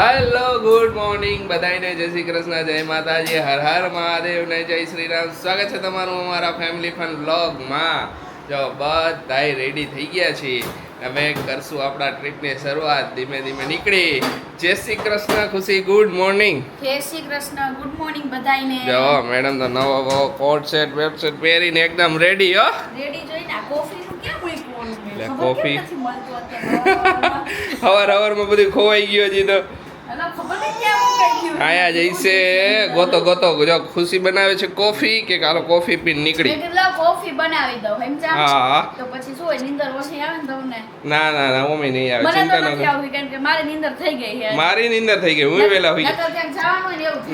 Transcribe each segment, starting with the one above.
Hello good morning. બધાને જય શ્રી કૃષ્ણ જય માતાજી. હર હર મહાદેવ ને જય શ્રી રામ સ્વાગત છે તમારું અમારા ફેમિલી ફન વ્લોગમાં જો બધાય રેડી થઈ ગયા છીએ. અમે કરશું આપણા ટ્રીપની શરૂઆત. ધીમે ધીમે નીકળી. જય શ્રી કૃષ્ણ ખુશી. Good morning. જય શ્રી કૃષ્ણ ગુડ મોર્નિંગ બધાને જો મેડમ તો નવો નવો કોટ સેટ વેબ સેટ પહેરીને એકદમ રેડી હો. રેડી જોઈને આ કોફી કોફી. હવાર હવારમાં બધું ખોવાઈ ગયો છે તો હલો ખબર નહીં ક્યાં મુકાઈ ગયું આયા જઈશે ગોતો ગોતો જો ખુશી બનાવે છે કોફી કે કાલો કોફી પીને નીકળી. કોફી બનાવી દઉં. સમજા હા. તો પછી શું હોય નીંદર ઓછી આવે ને તમને? ના ના ના મમ્મી નહીં આવે તો ચિંતા ન આવતી કારણ કે મારી નીંદર થઈ ગઈ છે. મારી નીંદર થઈ ગઈ હું વેલા હોઈ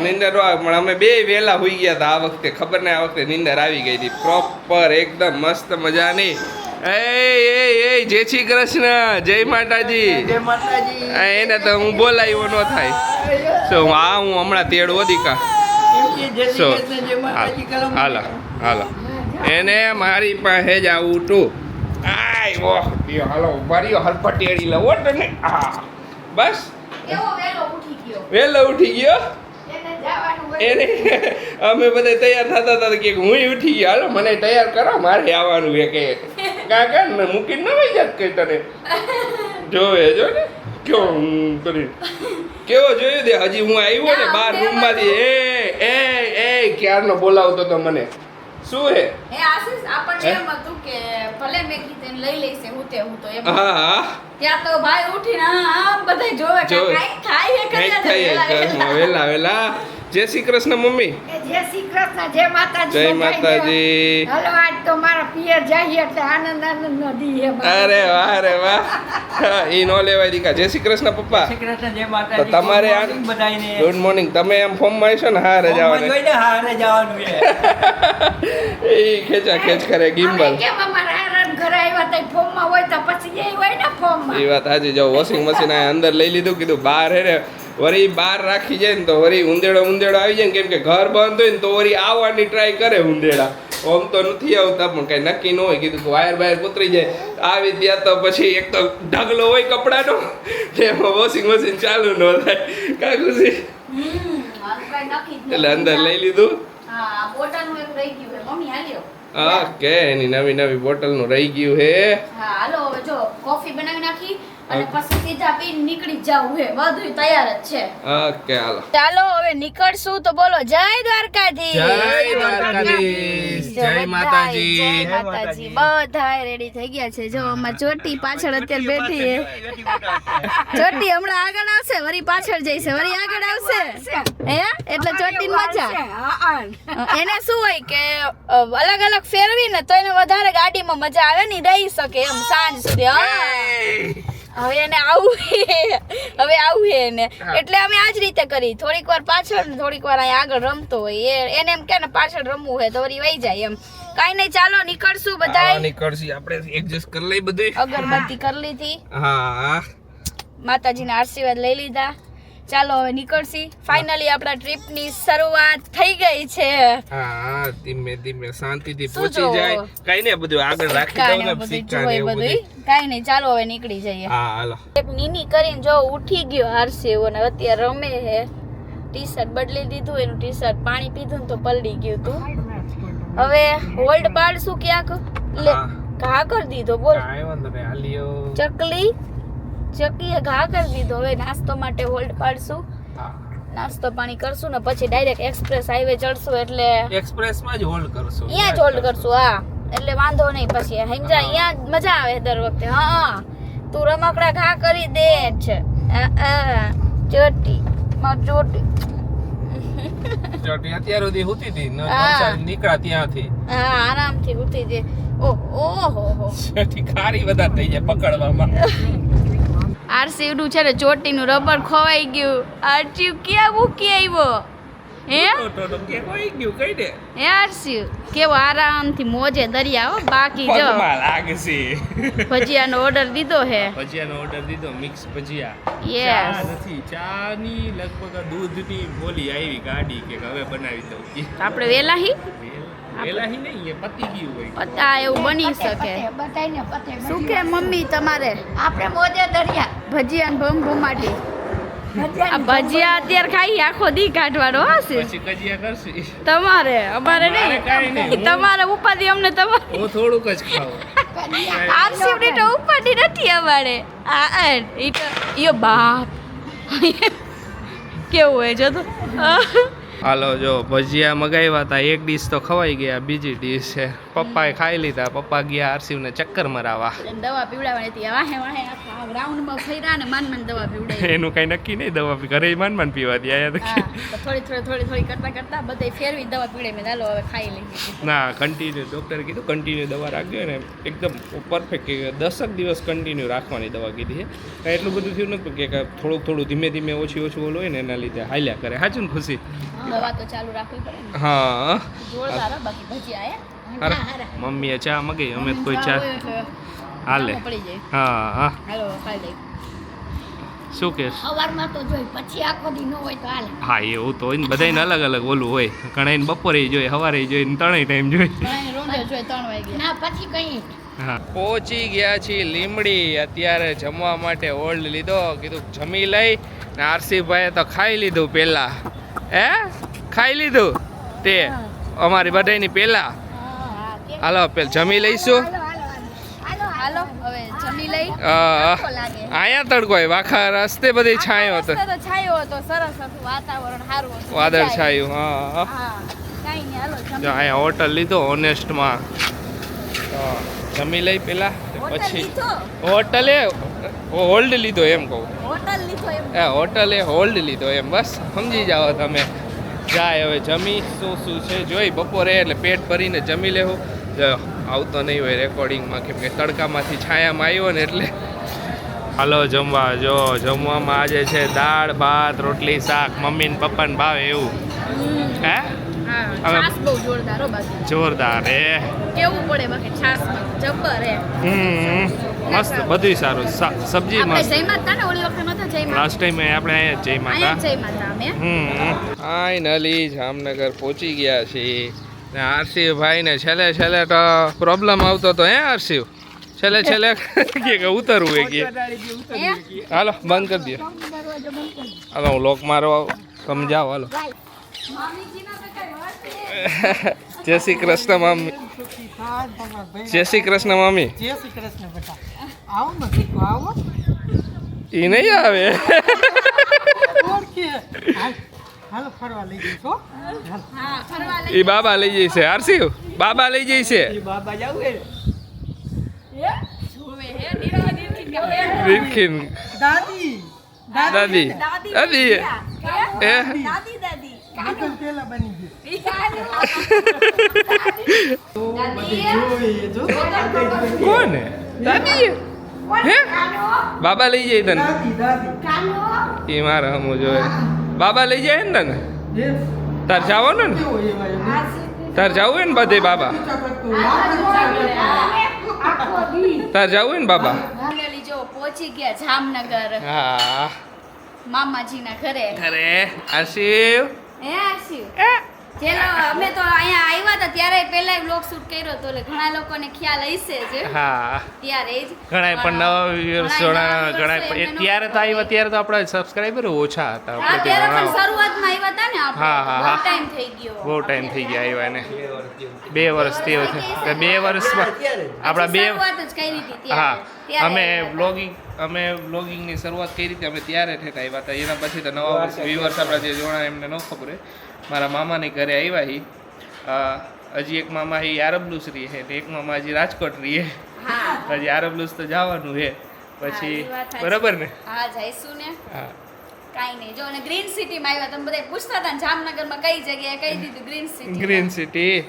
નીંદર પણ અમે બે વેલા હોઈ ગયા હતા આ વખતે ખબર ને આ વખતે નીંદર આવી ગઈ હતી. પ્રોપર એકદમ મસ્ત મજાની. એ એ એ જય શ્રી કૃષ્ણ જય માતાજી. જય માતાજી. એને તો હું બોલાયો ન થાય. સો આ હું હમણાં તેડ ઓદિકા. સો શ્રી કૃષ્ણ જય માતાજી કરો હાલો હાલો. એને મારી પાસે જ આવું તું. આય ઓહ લ્યો, હાલો ઊભા રહ્યો હલપટેડી લવો તને હા બસ. વેલો ઉઠી ગયો. વહેલો ઉઠી ગયો? એને અમે બધા તૈયાર થતા હતા કે હું ઉઠી ગયો. હાલો મને તૈયાર કરો મારે આવવાનું છે કે. કાકા ને મૂકીને ન હોય જાત કઈ તને. જોવે જો ને કેવો હું કરી કેવો જોયું દે? હજી હું આવ્યો ને બાર રૂમમાંથી. એ એ એ ક્યારનો બોલાવતો તો મને? શું હે એ આશીષ આપણને હે? એમ હતું કે ભલે મેં કીધું લઈ લઈશે હું તે હું તો એમ હા હા ત્યાં તો ભાઈ ઉઠીને આમ બધા જોવે કે. કાંઈક થાય હે કઈ થાય વેલા વેલા. જય શ્રી કૃષ્ણ મમ્મી. જય શ્રી કૃષ્ણ જય માતાજી. જય માતાજી. હલો આજ તો મારા પિયર જઈએ એટલે આનંદ આનંદ નો દી હે અરે વાહ અરે વાહ. ઈ નો લેવાય દીકા. જય શ્રી કૃષ્ણ પપ્પા. શ્રી કૃષ્ણ જય માતાજી. તો તમારે આ- Good બધાયને. ગુડ મોર્નિંગ તમે એમ ફોર્મમાં છો ને હા હોમમાં રજાવાને જોઈને હારે જવાનું છે. એ ખેંચા ખેંચ કરે ગિમ્બલ. કેમ અમારા હેરાન ઘરે આવ્યા તઈ ફોર્મમાં હોય તો પછી એ હોય ને ફોર્મમાં. એ વાત આજે જો વોશિંગ મશીન આ અંદર લઈ લીધું કીધું બહાર હે વળી બહાર રાખી જાય ને તો વળી ઉંદેડો ઉંદેડો આવી જાય ને કેમ કે ઘર બંધ હોય ને તો વળી આવવાની ટ્રાય કરે ઉંદેડા. ઓમ તો નથી આવતા પણ કઈ નક્કી ન હોય. કીધું કે વાયર બાયર કૂતરી જાય. આવી ત્યાં તો પછી એક તો ઢગલો હોય કપડાનો એમાં વોશિંગ મશીન ચાલુ ન થાય. જ? એટલે અંદર લઈ લીધું? હા બોટાનું એક રહી ગયું. મમ્મી હાલ્યો. ઓકે એની નવી નવી બોટલનું રહી ગયું હે. હાલો હવે જો કોફી બનાવી નાખી અને પછી સીધા પી નીકળી જાવ હે. બધું તૈયાર જ છે. ઓકે હાલો. ચાલો હવે નીકળશું તો બોલો જય દ્વારકાધીશ. જય દ્વારકાધીશ. જય માતાજી. જય માતાજી. બધા રેડી થઈ ગયા છે. જો અમાર ચોટી પાછળ અત્યારે બેઠી છે ચોટી હમણાં આગળ આવશે વરી પાછળ જઈશે વરી આગળ આવશે. હે? એટલે ચોટી મજા. હા, હા. એને શું હોય કે અલગ અલગ અલગ ફેરવી ને તો એને વધારે ગાડીમાં મજા આવે ને રહી શકે એમ સાંજ સુધી હવે એને આવું હવે આવું હે એને. એટલે અમે આજ રીતે કરી. થોડીક વાર પાછળ થોડીક વાર અહીંયા આગળ રમતો હોય. એ એને એમ કે ને પાછળ રમવું હોય તો વળી વહી જાય એમ. કાઈ નહીં ચાલો નીકળશું બધા બધાય. નીકળશી. આપણે એડજસ્ટ કરી લઈ બધું. અગરબત્તી કરી લીધી. હા. માતાજીના આશીર્વાદ લઈ લીધા. ચાલો હવે નીકળશી. ફાઇનલી આપણા ટ્રીપની શરૂઆત થઈ ગઈ છે. હા ધીમે ધીમે શાંતિથી પહોંચી જાય. કઈ ને બધું આગળ રાખી દઉં ને ને એવું બધું. કઈ નહીં ચાલો હવે નીકળી જઈએ. હા હાલો. એક નીની કરીને જો ઉઠી ગયો હારસેવ અને અત્યારે રમે હે. ટી શર્ટ બદલી દીધું એનું ટી શર્ટ પાણી પીધું ને તો પલડી ગયું તું. હવે હોલ્ડ પાડશું ક્યાંક? લે. ઘા કરી દીધો બોલ. ચકલી? ચકીએ ઘા કરી દીધો. હવે નાસ્તો માટે હોલ્ડ પાડશું નાસ્તો પાણી કરશું ને પછી ડાયરેક્ટ એક્સપ્રેસ હાઈવે ચડશું એટલે એક્સપ્રેસમાં જ હોલ્ડ કરશું. અહીંયા જ હોલ્ડ કરશું હા. એટલે વાંધો નહીં પછી. સમજા અહીંયા મજા આવે દર વખતે. હા તું રમકડા ઘા કરી દે છે ચોટી. માર ચોટી. ચોટી અત્યાર સુધી હુતી હતી. નીકળ્યા ત્યાંથી. હા આરામથી ઉઠી દે ઓહ ઓહો ચોટી ખારી વધારે થઈ જાય પકડવામાં. આરસી નું છે ને ચોટીનું રબર ખોવાઈ ગયું. આરસી ક્યાં મૂકી આવ્યો? હે? ગયું કઈ દે. હે આરસી કેવો આરામથી મોજે દરિયા હો બાકી જો. લાગશે. ભજીયાનો ઓર્ડર દીધો હે. ભજીયાનો ઓર્ડર દીધો મિક્સ ભજીયા. યસ ચા નથી ચા ની લગભગ દૂધની બોલી આવી ગાડી કે હવે બનાવી દઉં. આપણે વેલા હી? પતી પતા એવું બની શકે. શું કે મમ્મી તમારે? આપણે મોજે દરિયા. ભજીયા ને ભમ ભમાટી ભજીયા અત્યારે ખાઈ આખો દી કાઢવાનો હશે પછી કજિયા કરશું. તમારે અમારે નહીં. તમારે ઉપાધિ અમને તમારે. હું થોડુંક જ ખાઉં. તો ઉપાધિ નથી અમારે. આ આ, તો યો બાપ. કેવું હોય જો તો. હાલો જો ભજીયા મગાવ્યા હતા. એક ડીશ તો ખવાઈ ગયા બીજી ડીશ છે. પપ્પાએ ખાઈ લીધા. પપ્પા ગયા આરસીવને ચક્કર મરાવા દવા પીવડાવવાની હતી. વાહે વાહે ગ્રાઉન્ડમાં ફર્યા ને માન માન દવા પીવડાવી. એનું કઈ નક્કી નહીં દવા ઘરે માન માન પીવા દે આયા તો થોડી થોડી થોડી થોડી કરતા કરતા બધે ફેરવી દવા પીવડાવી. મેં ચાલો હવે ખાઈ લઈ ના કન્ટિન્યુ ડૉક્ટરે કીધું કન્ટિન્યુ દવા રાખજો ને. એકદમ પરફેક્ટ કે દસક દિવસ કન્ટિન્યુ રાખવાની દવા કીધી છે. એટલું બધું થયું નતું કે થોડુંક થોડું ધીમે ધીમે ઓછી ઓછું ઓલું હોય ને એના લીધે હાલ્યા કરે. હાચું ખુશી? દવા તો ચાલુ રાખવી પડે હા. જોરદાર બાકી ભજી આયા. મમ્મીએ ચા મગાઈ અમે કોઈ ચા હાલે. કામમાં પડી જાય. હા હા. હાલો ખાઈ શું કે સવારમાં તો જોઈ પછી આખો દી ન હોય તો હાલે. હા એવું તો હોય ને બધાને અલગ અલગ ઓલું હોય. ઘણાને બપોરે જોઈએ સવારે જોઈએ ને ત્રણેય ટાઈમ જોઈએ ઘણાને જોઈએ ત્રણ વાગે. ના પછી કઈ હા. પહોંચી ગયા છીએ લીમડી. અત્યારે જમવા માટે ઓલ્ડ લીધો. કીધું જમી લઈ. ને આરસીભાઈએ તો ખાઈ લીધું પહેલા. હે? ખાઈ લીધું? તે અમારી બધાની પહેલા હાલો પેલ જમી લઈશું. અ, તડકો હોય વાખા રસ્તે બધી છાયો હતો. તો છાયો હતો. સરસ હતું. વાતાવરણ સારું હતું. વાદળ છાયું હા જો અહીંયા હોટલ લીધો ઓનેસ્ટમાં. જમી લઈ પેલા પછી હોટલે હોલ્ડ લીધો એમ કહું. એ હોટલે હોલ્ડ લીધો એમ બસ સમજી જાઓ તમે. જાય હવે જમી શું શું છે જોઈ બપોરે એટલે પેટ ભરીને જમી લેવું જો આવતો નહીં હોય રેકોર્ડિંગમાં કેમ કે તડકામાંથી છાયામાં આવ્યો ને એટલે. હાલો જમવા જો જમવામાં આજે છે દાળ ભાત રોટલી શાક મમ્મી ને પપ્પાને ભાવે એવું. હે? જોરદાર હો બાકી. જોરદાર એ કેવું પડે બાકી છાસ જબ્બર હે. હમ મસ્ત બધું સારું. સબ્જી આપણે મસ્ત. જઈમાં હતા ને ઓલી વખત નતા માતા? લાસ્ટ ટાઈમ આપણે અહીંયા જ જઈ અહીંયા માતા અમે. હમ. ફાઇનલી જામનગર પહોંચી ગયા છીએ. ને આરસીવ ભાઈને છેલ્લે છેલ્લે તો પ્રોબ્લેમ આવતો તો હે આરસીવ છેલ્લે છેલ્લે કે કે ઉતરવું એ કે? હાલો બંધ કરી દો હાલો હું લોક મારો તમે જાઓ હાલો. જય શ્રી કૃષ્ણ મામી. જય શ્રી કૃષ્ણ મામી. જય શ્રી કૃષ્ણ બેટા. આવો ને આવો. એ નહીં આવે. ઓળખે. હાલ હાલો ફરવા લઈ જઈશ હો. હાલ. હા ફરવા લઈ એ બાબા લઈ જઈ છે. બાબા લઈ જઈ છે. બાબા જાવ દાદી. દાદી. દાદી. દાદી. કોણ દાદી હે? બાબા લઈ જાય તને? એ મારે હમું જોયે બાબા લઈ જાય ને તને? તાર જાવો ને? તાર જાવું ને બધે બાબા? તાર જાવું હોય ને બાબા? પહોંચી ગયા જામનગર. હા. મામાજીના ઘરે. ઘરે. આશિવ હે આશિવ ચલો અમે તો અહીંયા આવ્યા હતા ત્યારે પહેલા બ્લોગ શૂટ કર્યો હતો એટલે ઘણા લોકોને ખ્યાલ હશે જ. હા. ત્યારે જ. ઘણા પણ નવા નવા ઘણા viewers ત્યારે તો આવ્યા ત્યારે તો આપણા સબસ્ક્રાઇબર ઓછા હતા આપણે ત્યારે પણ શરૂઆતમાં આવ્યા હતા ને આપણે. હા, હા, હા. બહુ ટાઈમ થઈ ગયો. બહુ ટાઈમ થઈ ગયા આવ્યા ને બે વર્ષ થયો છે. તો બે વર્ષમાં. આપણા બે શરૂઆત જ કરી હતી હા. ત્યારે અમે બ્લોગિંગ અમે બ્લોગિંગની શરૂઆત કરી હતી અમે ત્યારે ઠેઠ આવ્યા હતા. એના પછી તો નવા વર્ષ વ્યુઅર્સ આપણા જે જોણા એમને ન ખબર મારા મામાની ઘરે આવ્યા હી. અ, હજી એક મામા હી આરબલુસ રહી છે એક મામા હજી રાજકોટ રહીએ હે. હજી આરબલુસ તો જવાનું છે પછી બરાબર ને? હા જઈશું ને. હા. કાંઈ નહીં. જો અને ગ્રીન સિટીમાં આવ્યા તમે બધા પૂછતા હતા ને જામનગરમાં કઈ જગ્યાએ કઈ દીધું ગ્રીન સિટી ગ્રીન સિટી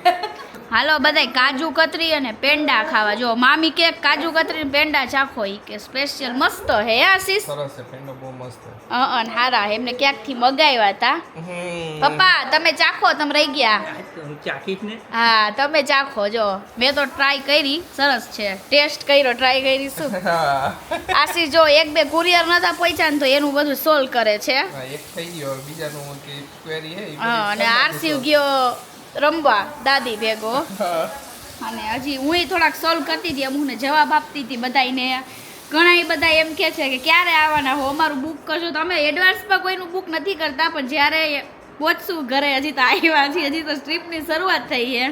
હાલો બધાય કાજુ કતરી અને પેંડા ખાવા. જો મામી કે કાજુ કતરી ને પેંડા ચાખો ઈ કે સ્પેશિયલ મસ્ત હે આશીષ? સરસ છે પેંડો બહુ મસ્ત અન હારા એમને ક્યાંકથી મગાવ્યા હતા પપ્પા તમે ચાખો તમે રહી ગયા. ચાખીશ ને. હા તમે ચાખો જો. મેં તો ટ્રાય કરી સરસ છે. ટેસ્ટ કર્યો ટ્રાય કરી શું? હા. આશીષ જો એક બે કુરિયર નતા પહોંચ્યા ને તો એનું બધું સોલ્વ કરે છે. એક થઈ ગયો. બીજાનું ક્વેરી હે હા, અને આરસીવ ગયો. રમવા દાદી ભેગો. અને હજી હું થોડાક સોલ્વ કરતી હતી અમુકને જવાબ આપતી હતી બધાને ઘણા બધા એમ કે છે કે ક્યારે આવવાના હો અમારું બુક કરશો તો અમે એડવાન્સમાં કોઈનું બુક નથી કરતા પણ જ્યારે પહોંચશું ઘરે હજી તો આવ્યા છીએ હજી તો ટ્રીપની શરૂઆત થઈ છે.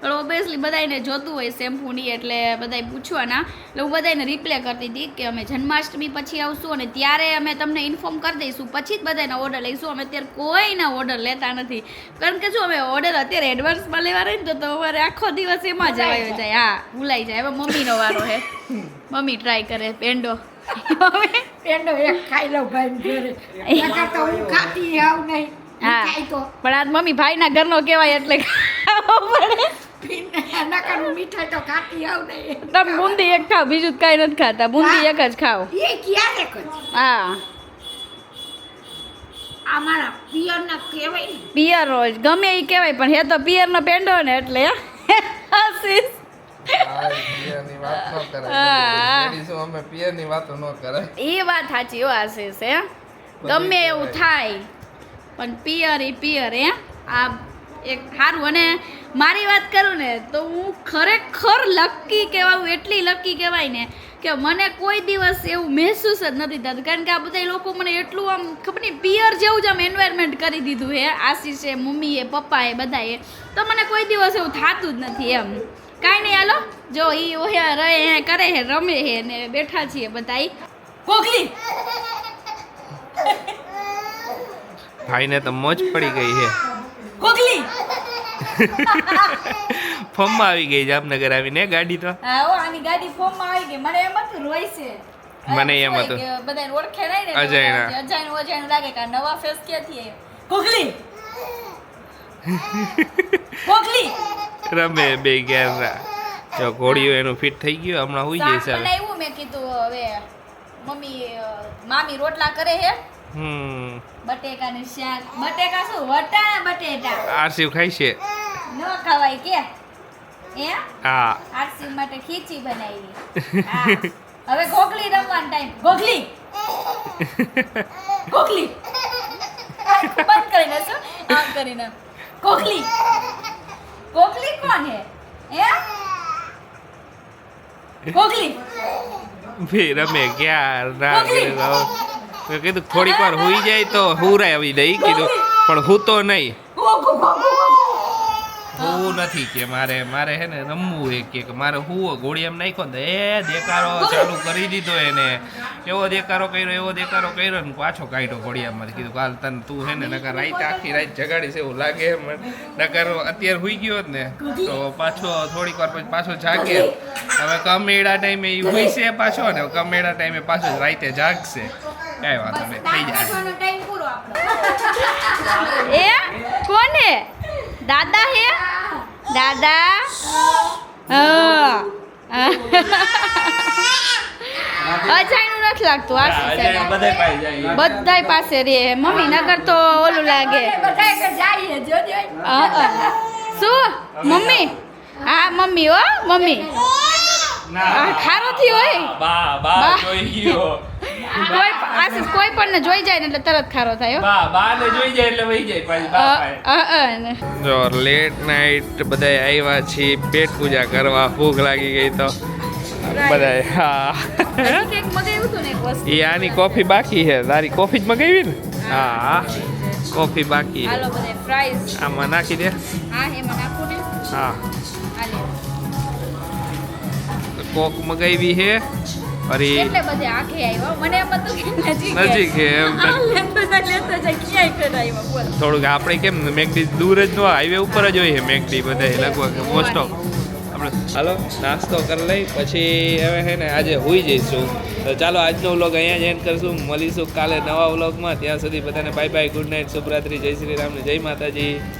પણ ઓબ્વિયસલી બધાને જોતું હોય શેમ્પૂની એટલે બધાય પૂછવાના. એટલે હું બધાને રિપ્લે કરતી હતી કે અમે જન્માષ્ટમી પછી આવશું અને ત્યારે અમે તમને ઇન્ફોર્મ કરી દઈશું. પછી જ બધાને ઓર્ડર લઈશું. અમે અત્યારે કોઈના ઓર્ડર લેતા નથી. કારણ કે શું અમે ઓર્ડર અત્યારે એડવાન્સમાં લેવા રહીએ ને તો અમારે આખો દિવસ એમાં જ આવ્યો જાય. હા ભૂલાઈ જાય. હવે મમ્મીનો વારો હે. મમ્મી ટ્રાય કરે. પેંડો. પેંડો એક ખાઈ લઉં ભાઈ ઘરે. તો હું ખાતી આવું નહીં. હા. તો. પણ આજ મમ્મી ભાઈના ઘરનો કહેવાય એટલે ખાવો પડે. પીને નકર હું મીઠાઈ તો ખાતી આવું નહીં તમે બુંદી એક ખાવ બીજું જ કાંઈ નથી ખાતા. બુંદી એક જ ખાવ. એ ક્યારે કરી હા. આ પિયરના કહેવાય ને. પિયર રોજ ગમે એ કહેવાય પણ હે તો પિયરનો પેંડો ને એટલે આશીષ આ પિયરની વાત ન કરાય. હા. લેડીઝો અમે પિયરની વાતો ન કરાય. એ વાત સાચી હો આશીષ હે. ગમે એવું થાય પણ પિયર એ પિયર હે. આ એક સારું અને મારી વાત કરું ને તો હું ખરેખર લકી કહેવાયું એટલી લકી કહેવાય ને કે મને કોઈ દિવસ એવું મહેસૂસ જ નથી થતું. કારણ કે આ બધા લોકો મને એટલું આમ ખબર નહીં પિયર જેવું જ આમ એન્વાયરમેન્ટ કરી દીધું હે. આશીષે મમ્મીએ પપ્પાએ બધાએ. તો મને કોઈ દિવસ એવું થતું જ નથી એમ. કાંઈ નહીં હાલો. જો એ ઓહ્યા રહે હે કરે હે રમે હે ને બેઠા છીએ બધા. કોકલી ભાઈને તો મોજ પડી ગઈ છે કોકલી ફોર્મમાં આવી ગઈ જામનગર આવીને ગાડી તો. હા આની ગાડી ફોર્મમાં આવી ગઈ. મને એમ હતું રોય છે. મને એમ હતું. બધાને ઓળખે નહીં ને અજાયણા. અજાયણું અજાયણું લાગે કે નવા ફેસ ક્યાંથી આવ્યો? કોકલી કોકલી રમે બે ગયા જો ઘોડીઓ એનું ફિટ થઈ ગયું હમણાં હોઈ જાય હવે. બનાવ્યું મેં કીધું હવે મમ્મી મામી રોટલા કરે હે? હમ. બટેકાનું શાક. બટેકા શું? વટાણા બટેટા. આરસીવ ખાઈ છે. ન ખવાય કે. હે? હા. આરસી માટે ખીચી બનાવી. હા. હવે ગોગલી રમવાનો ટાઈમ ગોગલી. ગોગલી. બંધ કરીને શું આમ કરીને ગોગલી. ગોગલી કોણ હે? હે? ગોગલી. ભી રમે ક્યાં ના મેં કીધું થોડીક વાર હુઈ જાય તો હુરાય આવી દઈ કીધું. પણ હું તો નહીં ગોગુ નથી કે મારે મારે હે ને રમવું એ કે મારે હું ગોળી એમ નાખ્યો ને એ દેકારો ચાલુ કરી દીધો એને. એવો દેકારો કર્યો, એવો દેકારો કર્યો ને પાછો કાઢ્યો ઘોડિયામાંથી કીધું કાલ તને તું હે ને નકર રાત આખી રાત જગાડીશ એવું લાગે એમ. નકર અત્યારે હુઈ ગયો ને, તો પાછો થોડીક વાર પછી પાછો જાગે. હવે કમેડા ટાઈમે એ હુઈશે પાછો ને કમેડા ટાઈમે પાછો રાતે જાગશે. કઈ વાંધો નહીં, થઈ જાય. એ, કોને? દાદા હે? દાદા? હા. નથી લાગતું આ બધાય પાસે રે મમ્મી નગર તો ઓલું લાગે. શું? મમ્મી? હા મમ્મી હો મમ્મી. ખારો થી હોય. બા. બા. જોઈ ગયો. કોઈ આશીષ કોઈ પણ ને જોઈ જાય ને એટલે તરત ખારો થાય બા બા ને જોઈ જાય એટલે વહી જાય પાછી બા અ, અ, જો લેટ નાઈટ બધાય આવ્યા છે પેટ પૂજા કરવા ભૂખ લાગી ગઈ તો. બધાય હા. હજી મગાવ્યું હતું ને એક વસ્તુ? એ આની કોફી બાકી છે. તારી કોફી જ મગાવી ને? હા કોફી બાકી બધા ફ્રાઈઝ આમાં નાખી દે. હા હા. કોક મગાવી છે. અરે. એટલે બધે આખે આવ્યો મને એમ હતું કે નજીક નજીક એમ લેતો ક્યાંય બોલ. થોડુંક આપણે કેમ મેકડી દૂર જ ન હાઈવે ઉપર જ હોય મેકડી બધા લગભગ મોસ્ટ ઓફ આપણે હાલો નાસ્તો કરી લઈ પછી હવે હે ને આજે હોઈ જઈશું. તો ચાલો આજનો વ્લોગ અહીંયા જ એન્ડ કરશું. મળીશું કાલે નવા વ્લોગમાં. ત્યાં સુધી બધાને બાય બાય ગુડ નાઇટ શુભરાત્રી જય શ્રી રામ જય માતાજી.